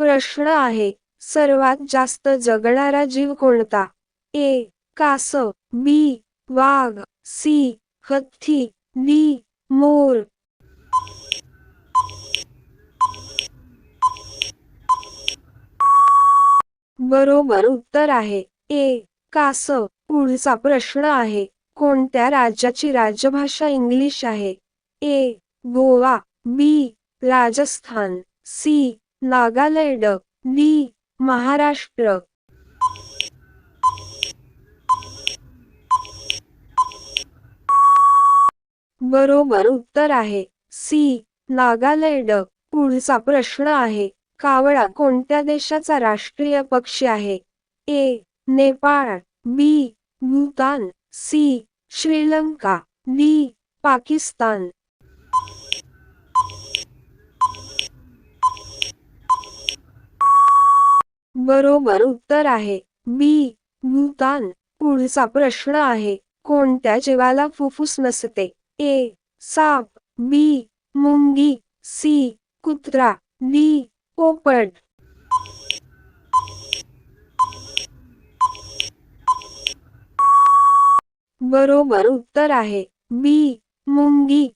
प्रश्न आहे सर्वात जास्त जगणारा जीव कोणता? ए. कास बी. वाघ सी. हत्ती डी. मोर. बरोबर उत्तर आहे. ए. कास पुढचा प्रश्न आहे. कोणत्या राज्याची राजभाषा इंग्लिश आहे? A. Goa B. Rajasthan C. Nagaland D Maharashtra. बरोबर उत्तर आहे. सी नागालँड. पुढचा प्रश्न आहे. कावळा कोणत्या देशाचा राष्ट्रीय पक्षी आहे? A Nepal. B Bhutan. C Sri Lanka. D Pakistan. बरोबर उत्तर आहे. बी. भूतान. पुढचा प्रश्न आहे. कोणत्या जीवाला फुफ्फुस नसते? ए. साप. बी. मुंगी. सी. कुत्रा. डी. पोपट. बरोबर उत्तर आहे. बी. मुंगी.